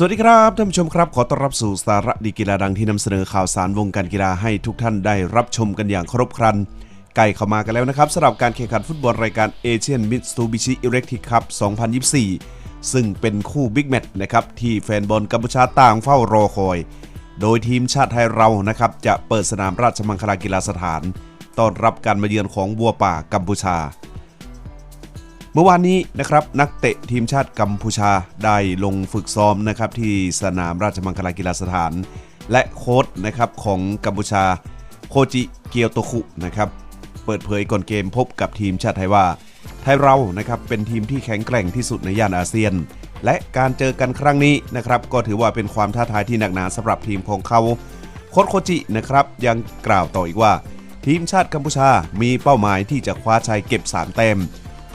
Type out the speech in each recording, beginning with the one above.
สวัสดีครับท่านผู้ชมครับ ขอต้อนรับสู่สาระดีกีฬาดังที่นำเสนอข่าวสารวงการกีฬาให้ทุกท่านได้รับชมกันอย่างครบครัน ใกล้เข้ามากันแล้วนะครับสำหรับการแข่งขันฟุตบอลรายการเอเชียนมิตซูบิชิอิเล็กทริกคัพ2024 ซึ่งเป็นคู่บิ๊กแมตช์นะครับ ที่แฟนบอลกัมพูชาต่างเฝ้ารอคอย โดยทีมชาติไทยเรานะครับ จะเปิดสนามราชมังคลากีฬาสถาน ต้อนรับการมาเยือนของวัวป่ากัมพูชา เมื่อวานนี้นะครับนักเตะทีมชาติกัมพูชาได้ลงฝึกซ้อมนะครับที่สนามราชมังคลากีฬาสถาน และโค้ชนะครับของกัมพูชาโคจิเกียวโตคุนะครับเปิดเผยก่อนเกมพบกับทีมชาติไทยว่า ไทยเรานะครับเป็นทีมที่แข็งแกร่งที่สุดในย่านอาเซียน และการเจอกันครั้งนี้นะครับก็ถือว่าเป็นความท้าทายที่หนักหนาสำหรับทีมของเขาโค้ชโคจินะครับยังกล่าวต่ออีกว่า ทีมชาติกัมพูชามีเป้าหมายที่จะคว้าชัยเก็บ 3 แต้ม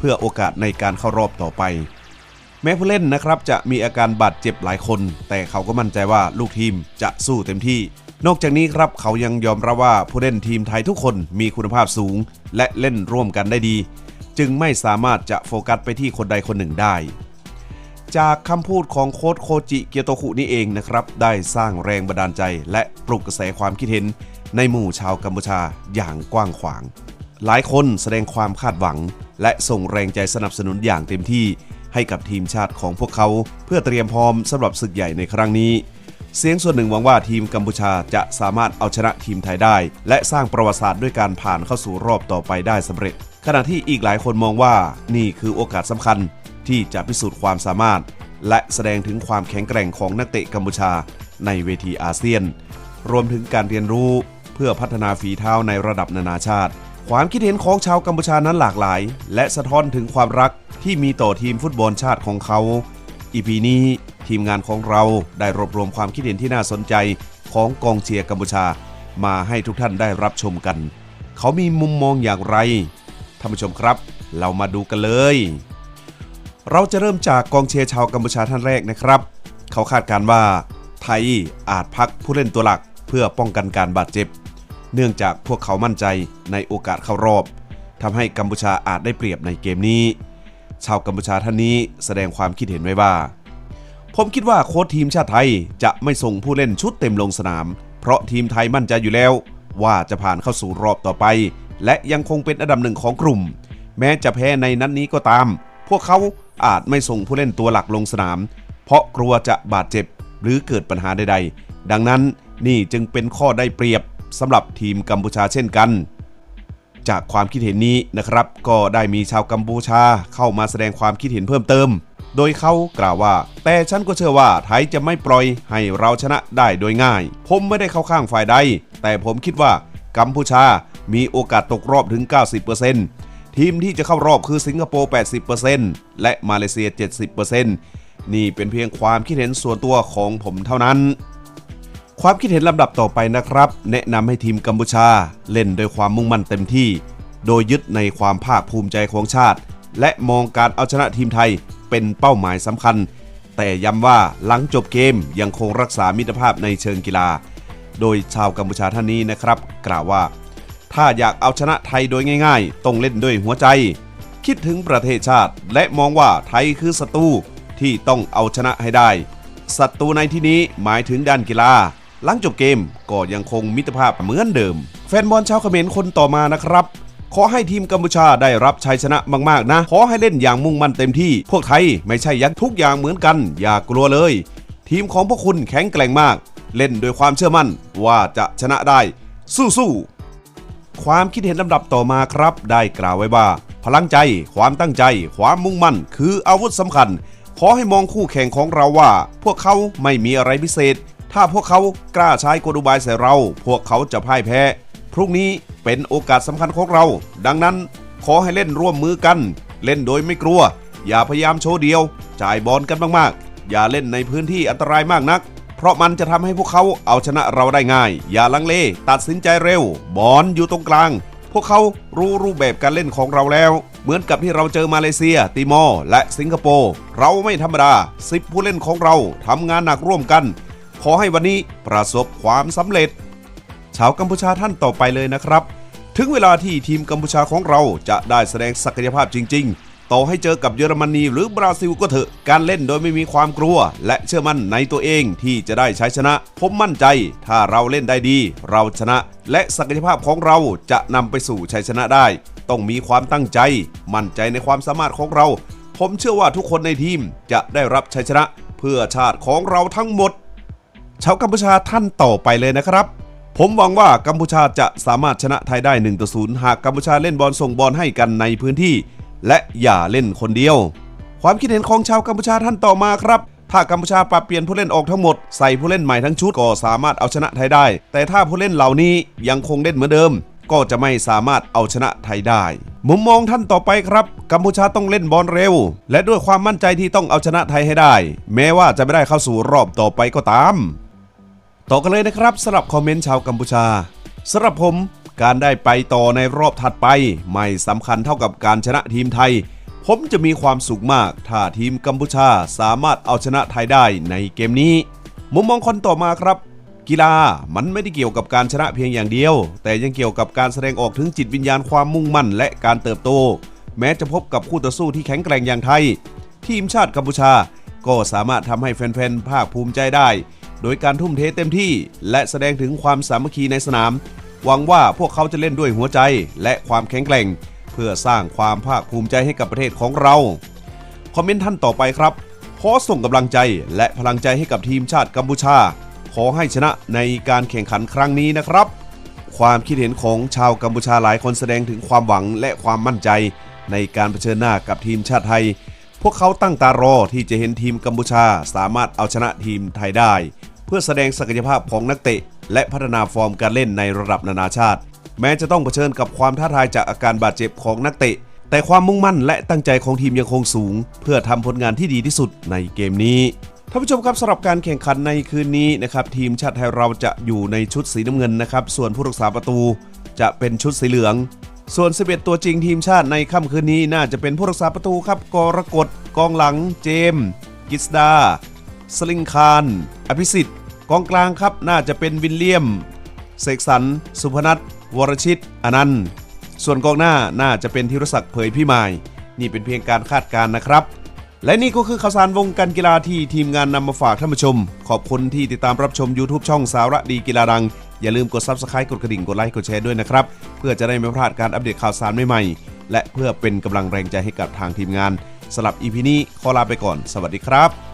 พื่อโอกาสในการเข้ารอบต่อไป แม้ผู้เล่นนะครับจะมีอาการบาดเจ็บหลายคน แต่เขาก็มั่นใจว่าลูกทีมจะสู้เต็มที่ นอกจากนี้ครับเขายังยอมรับว่าผู้เล่นทีมไทยทุกคนมีคุณภาพสูง และเล่นร่วมกันได้ดี จึงไม่สามารถจะโฟกัสไปที่คนใดคนหนึ่งได้จากคำพูดของโค้ชโคจิเกียวโตคุนี่เองนะครับ ได้สร้างแรงบันดาลใจและปลุกกระแสความคิดเห็นในหมู่ชาวกัมพูชาอย่างกว้างขวาง หลายคนแสดงความคาดหวัง และส่งแรงใจสนับสนุนอย่างเต็มที่ให้กับทีมชาติของพวกเขา เพื่อเตรียมพร้อมสำหรับศึกใหญ่ในครั้งนี้ เสียงส่วนหนึ่งหวังว่าทีมกัมพูชาจะสามารถเอาชนะทีมไทยได้ และสร้างประวัติศาสตร์ด้วยการผ่านเข้าสู่รอบต่อไปได้สำเร็จ ขณะที่อีกหลายคนมองว่านี่คือโอกาสสำคัญที่จะพิสูจน์ความสามารถ และแสดงถึงความแข็งแกร่งของนักเตะกัมพูชาในเวทีอาเซียน รวมถึงการเรียนรู้เพื่อพัฒนาฝีเท้าในระดับนานาชาติ ความคิดเห็นของชาวกัมพูชานั้นหลากหลาย และสะท้อนถึงความรักที่มีต่อทีมฟุตบอลชาติของเขา อีพีนี้ทีมงานของเราได้รวบรวมความคิดเห็นที่น่าสนใจของกองเชียร์กัมพูชา มาให้ทุกท่านได้รับชมกัน เขามีมุมมองอย่างไรท่านผู้ชมครับ เรามาดูกันเลย เราจะเริ่มจากกองเชียร์ชาวกัมพูชาท่านแรกนะครับ เขาคาดการ์ว่า ไทยอาจพักผู้เล่นตัวหลักเพื่อป้องกันการบาดเจ็บ เนื่องจากพวกเขามั่นใจในโอกาสเข้ารอบทำให้กัมพูชาอาจได้เปรียบในเกมนี้ ชาวกัมพูชาท่านนี้แสดงความคิดเห็นไว้ว่า ผมคิดว่าโค้ชทีมชาติไทยจะไม่ส่งผู้เล่นชุดเต็มลงสนาม เพราะทีมไทยมั่นใจอยู่แล้ว ว่าจะผ่านเข้าสู่รอบต่อไป และยังคงเป็นอันดับหนึ่งของกลุ่ม แม้จะแพ้ในนัดนนี้ก็ตาม พวกเขาอาจไม่ส่งผู้เล่นตัวหลักลงสนาม เพราะกลัวจะบาดเจ็บหรือเกิดปัญหาใด ๆ ดังนั้นนี่จึงเป็นข้อได้เปรียบ สำหรับทีมกัมพูชาเช่นกัน จากความคิดเห็นนี้นะครับ ก็ได้มีชาวกัมพูชาเข้ามาแสดงความคิดเห็นเพิ่มเติม โดยเขากล่าวว่า แต่ฉันก็เชื่อว่าไทยจะไม่ปล่อยให้เราชนะได้โดยง่าย ผมไม่ได้เข้าข้างฝ่ายใด แต่ผมคิดว่ากัมพูชามีโอกาสตกรอบถึง 90%ทีมที่จะเข้ารอบคือสิงคโปร์ 80%และมาเลเซีย 70%นี่เป็นเพียงความคิดเห็นส่วนตัวของผมเท่านั้น ความคิดเห็นลำดับต่อไปนะครับ แนะนำให้ทีมกัมพูชาเล่นโดยความมุ่งมั่นเต็มที่ โดยยึดในความภาคภูมิใจของชาติ และมองการเอาชนะทีมไทยเป็นเป้าหมายสำคัญ แต่ย้ำว่าหลังจบเกมยังคงรักษามิตรภาพในเชิงกีฬา โดยชาวกัมพูชาท่านนี้นะครับ กล่าวว่า ถ้าอยากเอาชนะไทยโดยง่าย ๆ ต้องเล่นด้วยหัวใจ คิดถึงประเทศชาติ และมองว่าไทยคือศัตรูที่ต้องเอาชนะให้ได้ศัตรูในที่นี้หมายถึงด้านกีฬา หลังจบเกมก็ยังคงมิตรภาพเหมือนเดิม แฟนบอลชาวเขมรคนต่อมานะครับขอให้ทีมกัมพูชาได้รับชัยชนะมาก ๆ นะ ขอให้เล่นอย่างมุ่งมั่นเต็มที่ พวกไทยไม่ใช่ยักษ์ทุกอย่างเหมือนกัน อย่ากลัวเลย ทีมของพวกคุณแข็งแกร่งมาก เล่นด้วยความเชื่อมั่นว่าจะชนะได้ สู้ๆ ความคิดเห็นลำดับต่อมาครับ ได้กล่าวไว้ว่า พลังใจ ความตั้งใจ ความมุ่งมั่น คืออาวุธสำคัญ ขอให้มองคู่แข่งของเราว่า พวกเขาไม่มีอะไรพิเศษ ถ้าพวกเขากล้าใช้กลอุบายใส่เรา พวกเขาจะพ่ายแพ้ พรุ่งนี้เป็นโอกาสสำคัญของเรา ดังนั้นขอให้เล่นร่วมมือกัน เล่นโดยไม่กลัว อย่าพยายามโชว์เดียว จ่ายบอลกันมากๆ อย่าเล่นในพื้นที่อันตรายมากนัก เพราะมันจะทำให้พวกเขาเอาชนะเราได้ง่าย อย่าลังเล ตัดสินใจเร็ว บอลอยู่ตรงกลาง พวกเขารู้รูปแบบการเล่นของเราแล้ว เหมือนกับที่เราเจอมาเลเซีย ติมอร์ และสิงคโปร์ เราไม่ธรรมดาสิบผู้เล่นของเราทำงานหนักร่วมกัน ขอให้วันนี้ประสบความสำเร็จ ชาวกัมพูชาท่านต่อไปเลยนะครับ ถึงเวลาที่ทีมกัมพูชาของเราจะได้แสดงศักยภาพจริง ๆ ต่อให้เจอกับเยอรมนีหรือบราซิลก็เถอะ การเล่นโดยไม่มีความกลัว และเชื่อมั่นในตัวเองที่จะได้ใช้ชนะ ผมมั่นใจ ถ้าเราเล่นได้ดี เราชนะ และศักยภาพของเราจะนำไปสู่ชัยชนะได้ ต้องมีความตั้งใจ มั่นใจในความสามารถของเรา ผมเชื่อว่าทุกคนในทีมจะได้รับชัยชนะ เพื่อชาติของเราทั้งหมด ชาวกัมพูชาท่านต่อไปเลยนะครับ ผมหวังว่ากัมพูชาจะสามารถชนะไทยได้1ต่อ0หากกัมพูชาเล่นบอลส่งบอลให้กันในพื้นที่ และอย่าเล่นคนเดียว ความคิดเห็นของชาวกัมพูชาท่านต่อมาครับถ้ากัมพูชาปรับเปลี่ยนผู้เล่นออกทั้งหมดใส่ผู้เล่นใหม่ทั้งชุดก็สามารถเอาชนะไทยได้ แต่ถ้าผู้เล่นเหล่านี้ยังคงเล่นเหมือนเดิม ก็จะไม่สามารถเอาชนะไทยได้ มุมมองท่านต่อไปครับ กัมพูชาต้องเล่นบอลเร็ว และด้วยความมั่นใจที่ต้องเอาชนะไทยให้ได้ แม้ว่าจะไม่ได้เข้าสู่รอบต่อไปก็ตาม ต่อกันเลยนะครับสำหรับคอมเมนต์ชาวกัมพูชาสำหรับผมการได้ไปต่อในรอบถัดไป ไม่สำคัญเท่ากับการชนะทีมไทย ผมจะมีความสุขมาก ถ้าทีมกัมพูชาสามารถเอาชนะไทยได้ในเกมนี้ มุมมองคนต่อมาครับ กีฬามันไม่ได้เกี่ยวกับการชนะเพียงอย่างเดียว แต่ยังเกี่ยวกับการแสดงออกถึงจิตวิญญาณความมุ่งมั่น และการเติบโต แม้จะพบกับคู่ต่อสู้ที่แข็งแกร่งอย่างไทย ทีมชาติกัมพูชา ก็สามารถทำให้แฟนๆภาคภูมิใจได้ โดยการทุ่มเทเต็มที่ และแสดงถึงความสามัคคีในสนาม หวังว่าพวกเขาจะเล่นด้วยหัวใจและความแข็งแกร่ง เพื่อสร้างความภาคภูมิใจให้กับประเทศของเรา คอมเมนต์ท่านต่อไปครับ ขอส่งกำลังใจและพลังใจให้กับทีมชาติกัมพูชา ขอให้ชนะในการแข่งขันครั้งนี้นะครับ ความคิดเห็นของชาวกัมพูชาหลายคนแสดงถึงความหวังและความมั่นใจ ในการเผชิญหน้ากับทีมชาติไทยพวกเขาตั้งตารอที่จะเห็นทีมกัมพูชาสามารถเอาชนะทีมไทยได้ เพื่อแสดงศักยภาพของนักเตะ และพัฒนาฟอร์มการเล่นในระดับนานาชาติ แม้จะต้องเผชิญกับความท้าทายจากอาการบาดเจ็บของนักเตะ แต่ความมุ่งมั่นและตั้งใจของทีมยังคงสูง เพื่อทำผลงานที่ดีที่สุดในเกมนี้ท่านผู้ชมครับสำหรับการแข่งขันในคืนนี้นะครับทีมชาติไทยเราจะอยู่ในชุดสีน้ำเงินนะครับส่วนผู้รักษาประตูจะเป็นชุดสีเหลือง ส่วน 11 ตัวจริงทีมชาติในค่ำคืนนี้น่าจะเป็นผู้รักษาประตูครับกรกฎกองหลังเจมส์กิสดา สลิงคาร อภิสิทธิ์กองกลางครับน่าจะเป็นวิลเลียม เสกสรรสุพนัทวรชิตอนันต์ ส่วนกองหน้าน่าจะเป็นธีรศักดิ์เผยพิมาย นี่เป็นเพียงการคาดการณ์นะครับ และนี่ก็คือข่าวสารวงการกีฬาที่ทีมงานนำมาฝากท่านผู้ชม ขอบคุณที่ติดตามรับชม YouTube ช่องสาระดีกีฬาดัง อย่าลืมกด Subscribe กดกระดิ่งกดไลค์กดแชร์ด้วยนะครับ เพื่อจะได้ไม่พลาดการอัปเดตข่าวสารใหม่ๆและเพื่อเป็นกำลังแรงใจให้กับทางทีมงานสำหรับ EP นี้ขอลาไปก่อน สวัสดีครับ